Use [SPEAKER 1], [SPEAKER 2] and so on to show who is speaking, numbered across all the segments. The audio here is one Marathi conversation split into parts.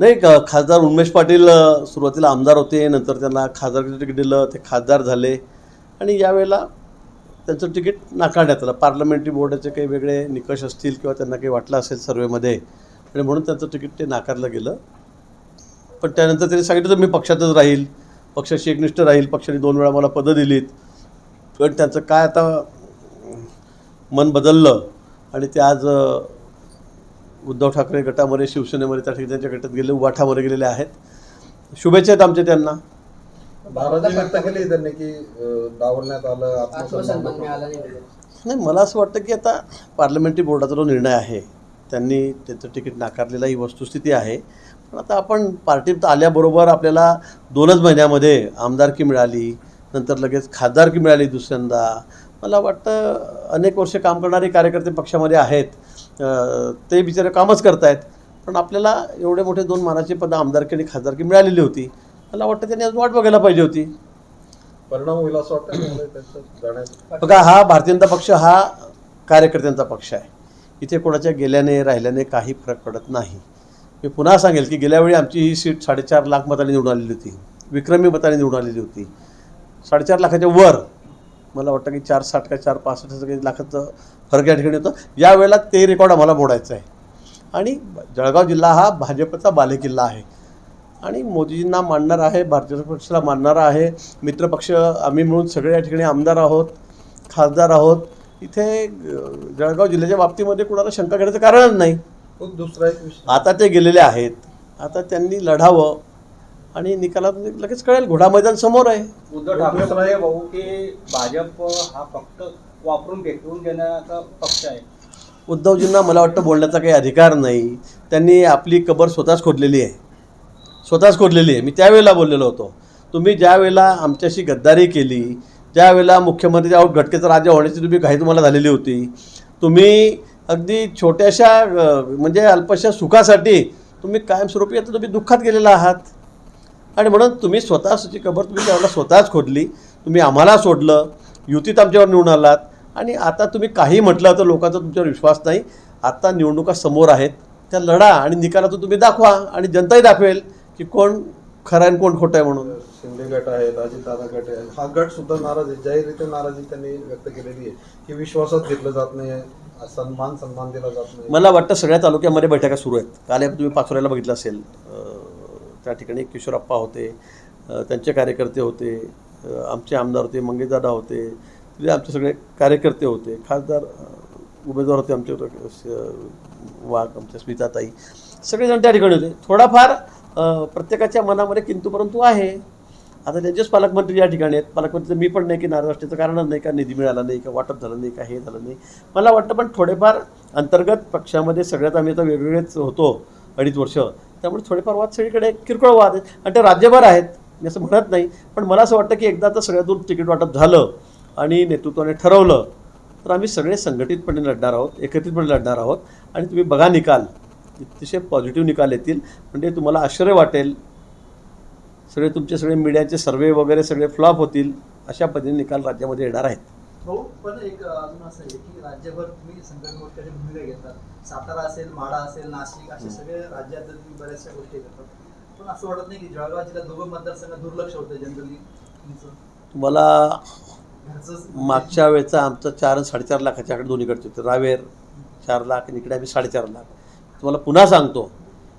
[SPEAKER 1] नाही खासदार उन्मेश पाटील सुरुवातीला आमदार होते नंतर त्यांना खासदारचं तिकीट दिलं ते खासदार झाले. आणि यावेळेला त्यांचं तिकीट नाकारण्यात आलं. पार्लमेंटरी बोर्डाचे काही वेगळे निकष असतील किंवा त्यांना काही वाटलं असेल सर्वेमध्ये आणि म्हणून त्यांचं तिकीट ते नाकारलं गेलं. पण त्यानंतर त्यांनी सांगितलं तर मी पक्षातच राहील. पक्षाशी एकनिष्ठ राहील. पक्षाने दोन वेळा मला पदं दिलीत. पण त्यांचं काय आता मन बदललं आणि ते आज उद्धव ठाकरे गटामध्ये शिवसेनेमध्ये त्या ठिकाणी त्यांच्या गटात गेले उबाठामध्ये गेलेले आहेत. शुभेच्छा आहेत आमच्या त्यांना.
[SPEAKER 2] नाराजी व्यक्त केली त्यांनी की डावलण्यात आलं
[SPEAKER 3] आत्मसन्मान मिळाला नाही.
[SPEAKER 1] नाही मला असं वाटतं की आता पार्लमेंटरी बोर्डाचा जो निर्णय आहे त्यांनी त्याचं तिकीट नाकारलेला ही वस्तुस्थिती आहे. पण आता आपण पार्टीत आल्याबरोबर आपल्याला दोनच महिन्यामध्ये आमदारकी मिळाली नंतर लगेच खासदारकी मिळाली दुसऱ्यांदा. मला वाटतं अनेक वर्ष काम करणारे कार्यकर्ते पक्षामध्ये आहेत. ते बिचारे कामच करतायत. पण आपल्याला एवढे मोठे दोन मानाचे पदं आमदारकी आणि खासदारकी मिळालेली होती. मला वाटतं त्यांनी आज वाट बघायला पाहिजे होती.
[SPEAKER 2] परिणाम होईल असं वाटतं जाण्याचं?
[SPEAKER 1] बघा हा भारतीय जनता पक्ष हा कार्यकर्त्यांचा पक्ष आहे. इथे कोणाच्या गेल्याने राहिल्याने काही फरक पडत नाही. मी पुन्हा सांगेल की गेल्या वेळी आमची ही सीट साडेचार लाख मतांनी निवडून आलेली होती. विक्रमी मतांनी निवडून आलेली होती. साडेचार लाखाच्या वर मला वाटतं की चार साठ का चार पासष्ट लाखाचं फरक या ठिकाणी होतं. यावेळेला ते रेकॉर्ड आम्हाला मोडायचं आहे आणि जळगाव जिल्हा हा भाजपचा बालेकिल्ला आहे. आणि मोदीजींना मानणार आहे भारतीय जनता पक्षाला मानणारा आहे. मित्रपक्ष आम्ही मिळून सगळे या ठिकाणी आमदार आहोत खासदार आहोत. इथे जळगाव जिल्ह्याच्या बाबतीमध्ये कुणाला शंका घेण्याचं कारणच नाही.
[SPEAKER 2] दुसरा एक विषय.
[SPEAKER 1] आता ते गेलेले आहेत. आता त्यांनी लढावं. आणि निकालात लगेच कळेल घोडा मैदान समोर आहे.
[SPEAKER 4] उद्धव ठाकरे भाऊ की भाजप हा फक्त वापरून फेकून देण्याचा पक्ष आहे.
[SPEAKER 1] उद्धवजींना मला वाटतं बोलण्याचा काही अधिकार नाही. त्यांनी आपली कबर स्वतःच खोदलेली आहे. स्वतःच खोदलेली आहे. मी त्यावेळेला बोललेलो होतो. तुम्ही ज्या वेळेला आमच्याशी गद्दारी केली ज्यावेळेला मुख्यमंत्री आहोत घटकेचा राजा होण्याची तुम्ही घाई तुम्हाला झालेली होती तुम्ही अगदी छोट्याशा म्हणजे अल्पशा सुखासाठी तुम्ही कायमस्वरूपी आता तुम्ही दुःखात गेलेला आहात. आणि म्हणून तुम्ही स्वतःची कबर तुम्ही त्यावेळेला स्वतःच खोदली तुम्ही आम्हाला सोडलं युतीत आमच्यावर निवडून आलात. आणि आता तुम्ही काही म्हटलं तर लोकांचा तुमच्यावर विश्वास नाही. आता निवडणुका समोर आहेत. त्या लढा आणि निकालातून तुम्ही दाखवा आणि जनताही दाखवेल की कोण खरं आहे आणि कोण खोटं आहे म्हणून.
[SPEAKER 2] शिंदे गट आहेत अजितदादा गट आहे हा गट सुद्धा नाराज आहे. जाहीररित्या नाराजी त्यांनी व्यक्त केलेली आहे की विश्वासात घेतलं जात नाही. सन्मान सन्मान दिला जात नाही.
[SPEAKER 1] मला वाटतं सगळ्या तालुक्यामध्ये बैठका सुरू आहेत. काल तुम्ही पाचोऱ्याला बघितलं असेल. त्या ठिकाणी किशोरप्पा होते. त्यांचे कार्यकर्ते होते. आमचे आमदार होते मंगेशदादा होते. तिथे आमचे सगळे कार्यकर्ते होते खासदार उमेदवार होते आमचे वाघ आमच्या स्मिताताई सगळेजण त्या ठिकाणी होते. थोडाफार प्रत्येकाच्या मनामध्ये किंतु परंतु आहे. आता त्यांचेच पालकमंत्री या ठिकाणी आहेत. पालकमंत्रीचं मी पण नाही की नाराज असण्याचं कारणच नाही का निधी मिळाला नाही का वाटप झालं नाही का हे झालं नाही. मला वाटतं पण थोडेफार अंतर्गत पक्षामध्ये सगळ्यात आम्ही आता वेगवेगळेच होतो अडीच वर्ष. त्यामुळे थोडेफार वाद सगळीकडे किरकोळ वाद आहेत. आणि ते राज्यभर आहेत. मी असं म्हणत नाही पण मला असं वाटतं की एकदा तर सगळ्यातून तिकीट वाटप झालं. आणि नेतृत्वाने ठरवलं तर आम्ही सगळे संघटितपणे लढणार आहोत एकत्रितपणे लढणार आहोत. आणि तुम्ही बघा निकाल अतिशय पॉझिटिव्ह निकाल येतील. म्हणजे तुम्हाला आश्चर्य वाटेल. सगळे तुमचे सगळे मीडियाचे सर्वे वगैरे सगळे फ्लॉप होतील. अशा पद्धतीने निकाल राज्यामध्ये येणार आहेत.
[SPEAKER 5] हो पण एक अजून असं आहे की राज्यभर तुम्ही मोर्चाची भूमिका घेतात. सातारा असेल माडा असेल नाशिक असे सगळे राज्यात तुम्ही बऱ्याचशा गोष्टी करतात पण असं वाटत नाही की जळगाव दोघं मतदारसंघ दुर्लक्ष होतं जनरली
[SPEAKER 1] तुम्हाला मागच्या वेळेचा आमचं चार आणि साडेचार लाखाच्याकडे दोन्हीकडचे होते. रावेर चार लाख आणि इकडे आम्ही साडेचार लाख. तुम्हाला पुन्हा सांगतो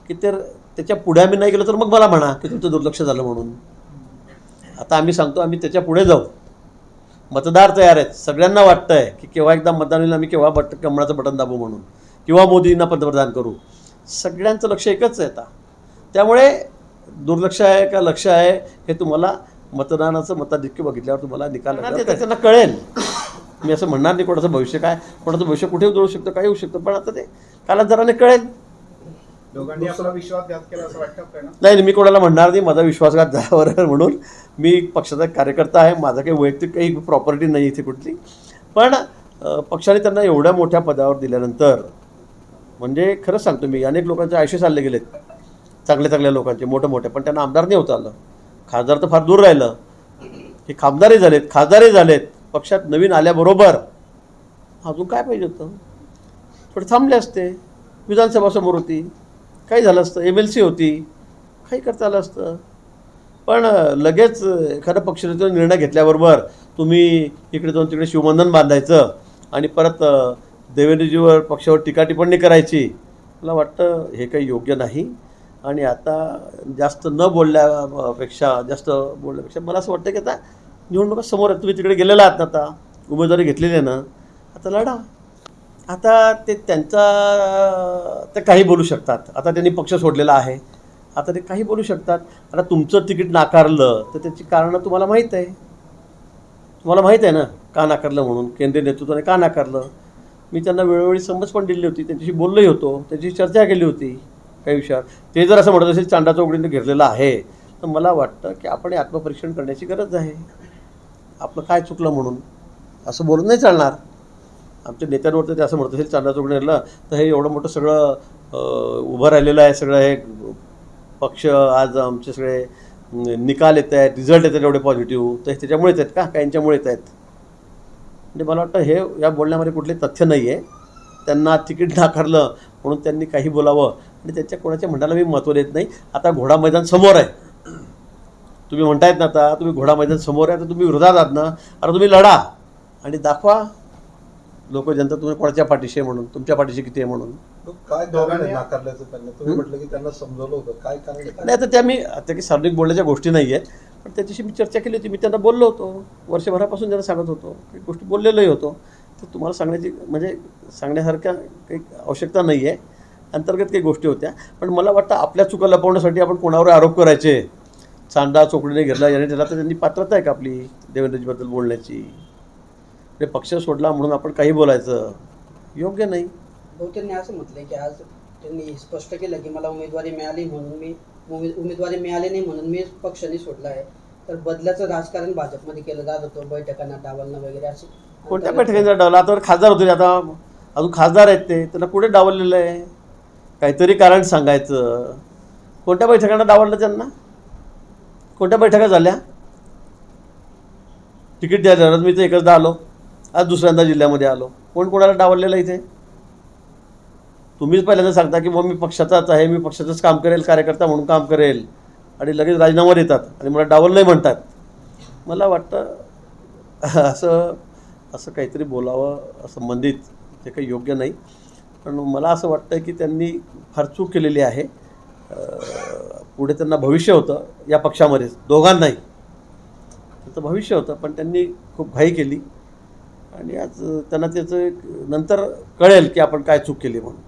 [SPEAKER 1] की तर त्याच्या पुढे आम्ही नाही गेलो तर मग मला म्हणा की तुमचं दुर्लक्ष झालं म्हणून. आता आम्ही सांगतो आम्ही त्याच्या पुढे जाऊ. मतदार तयार आहेत. सगळ्यांना वाटतं आहे की केव्हा एकदा मतदान होईल आम्ही केव्हा बट कमळाचं बटन दाबू म्हणून. किंवा मोदींना पंतप्रधान करू. सगळ्यांचं लक्ष एकच आहे आता. त्यामुळे दुर्लक्ष आहे का लक्ष आहे हे तुम्हाला मतदानाचं मताधिक्य बघितल्यावर तुम्हाला निकाल त्यांना कळेल. मी असं म्हणणार नाही कोणाचं भविष्य काय कोणाचं भविष्य कुठे उजळू शकतं काय होऊ शकतं पण आता ते कालांतराने कळेल.
[SPEAKER 6] दोघांनी आपला विश्वासघात केला असं वाटतं का ना
[SPEAKER 1] नाही नाही, मी कोणाला म्हणणार नाही माझा विश्वासघात झाल्यावर म्हणून. मी पक्षाचा कार्यकर्ता आहे माझा काही वैयक्तिक काही प्रॉपर्टी नाही इथे कुठली. पण पक्षाने त्यांना एवढ्या मोठ्या पदावर दिल्यानंतर म्हणजे खरंच सांगतो मी अनेक लोकांचे आयुष्य चालले गेलेत. चांगल्या चांगल्या लोकांचे मोठे मोठे पण त्यांना आमदार नाही होता आलं. खासदार तर फार दूर राहिलं. हे खासदारही झालेत खासदारही झालेत. पक्षात नवीन आल्याबरोबर अजून काय पाहिजे होतं? थोडे थांबले असते. विधानसभा समोर होती. काही झालं असतं. एम एल सी होती. काही करता आलं असतं. पण लगेच अं, एखादा पक्षाचा निर्णय घेतल्याबरोबर तुम्ही इकडे जाऊन तिकडे शिवबंधन बांधायचं आणि परत देवेंद्रजीवर पक्षावर टीका टिप्पणी करायची. मला वाटतं हे काही योग्य नाही. आणि आता जास्त न बोलल्यापेक्षा जास्त बोलल्यापेक्षा मला असं वाटतं की आता निवडणुका समोर आहेत. तुम्ही तिकडे गेलेला आहात ना आता उमेदवारी घेतलेली आहे ना आता लढा. आता ते त्यांचा ते काही बोलू शकतात. आता त्यांनी पक्ष सोडलेला आहे. आता ते काही बोलू शकतात. आता तुमचं तिकीट नाकारलं तर त्याची कारणं तुम्हाला माहीत आहे. तुम्हाला माहीत आहे ना का नाकारलं म्हणून? केंद्रीय नेतृत्वाने का नाकारलं? मी त्यांना वेळोवेळी समज पण दिली होती. त्यांच्याशी बोललोही होतो. त्यांची चर्चा केली होती. काही विषयावर ते जर असं म्हणत असेल चांडा चौकडीने घेरलेलं आहे तर मला वाटतं की आपण आत्मपरीक्षण करण्याची गरज आहे. आपलं काय चुकलं म्हणून? असं बोलून नाही चालणार. आमच्या नेत्यांवर तर ते असं म्हणत असेल चांदा चौकडीला तर हे एवढं मोठं सगळं उभं राहिलेलं आहे सगळं हे पक्ष आज आमचे सगळे निकाल येत आहेत रिझल्ट येत आहेत एवढे पॉझिटिव्ह तर त्याच्यामुळेच आहेत का? काहींच्यामुळे येत आहेत? म्हणजे मला वाटतं हे या बोलण्यामध्ये कुठले तथ्य नाही आहे त्यांना तिकीट नाकारलं म्हणून त्यांनी काही बोलावं. आणि त्याच्या कोणाच्या म्हणण्याला मी महत्त्व देत नाही. आता घोडा मैदान समोर आहे. तुम्ही म्हणतायत ना आता तुम्ही घोडा मैदान समोर आहे तर तुम्ही विरोधात आहात ना. अरे तुम्ही लढा आणि दाखवा. लोक जनता तुम्ही कोणाच्या पाठीशी आहे म्हणून तुमच्या पाठीशी किती आहे म्हणून.
[SPEAKER 2] तो काय नाकारल्याचं त्यांना? तुम्ही म्हटलं की त्यांना समजवलं होतं. काय कारण?
[SPEAKER 1] नाही आता त्या मी आता काही सार्वजनिक बोलण्याच्या गोष्टी नाही आहेत पण त्याच्याशी मी चर्चा केली होती. मी त्यांना बोललो होतो. वर्षभरापासून त्यांना सांगत होतो. काही गोष्टी बोललेलोही होतो. तर तुम्हाला सांगण्याची म्हणजे सांगण्यासारख्या काही आवश्यकता नाही आहे अंतर्गत काही गोष्टी होत्या. पण मला वाटतं आपल्या चुका लपवण्यासाठी आपण कोणावर आरोप करायचे? चांदा चोकडीने घेतला याने त्याला तर त्यांनी पात्रता आहे का आपली देवेंद्रजीबद्दल बोलण्याची? म्हणजे पक्ष सोडला म्हणून आपण काही बोलायचं? योग्य नाही.
[SPEAKER 3] त्यांनी असं म्हटलंय की आज त्यांनी स्पष्ट केलं की मला उमेदवारी मिळाली म्हणून मी उमे- उमेदवारी मिळाली नाही म्हणून मी पक्षाने सोडला आहे. तर बदल्याचं राजकारण भाजपमध्ये केलं जात होतं बैठकांना डावलणं वगैरे असे.
[SPEAKER 1] कोणत्या बैठकीचा डावला? आता खासदार होते आता अजून खासदार आहेत ते. त्यांना कुठे डावललेलं आहे? काहीतरी कारण सांगायचं. कोणत्या बैठकांना डावडलं त्यांना? कोणत्या बैठका झाल्या? तिकीट द्यायला मी तर एकचदा आलो. आज दुसऱ्यांदा जिल्ह्यामध्ये आलो. कोण कोणाला डावललेलं इथे? तुम्हीच पहिल्यांदा सांगता की मग मी पक्षाचाच आहे मी पक्षाचंच काम करेल कार्यकर्ता म्हणून काम करेल. आणि लगेच राजीनामा देतात आणि मला डावल नाही म्हणतात. मला वाटतं असं असं काहीतरी बोलावं संबंधित ते काही योग्य नाही. पण मला असं वाटतं की त्यांनी फार चूक केलेली आहे. पुढे त्यांना भविष्य होतं या पक्षामध्येच दोघांनाही. त्याचं भविष्य होतं पण त्यांनी खूप घाई केली. आणि आज त्यांना त्याचं एक नंतर कळेल की आपण काय चूक केली म्हणून.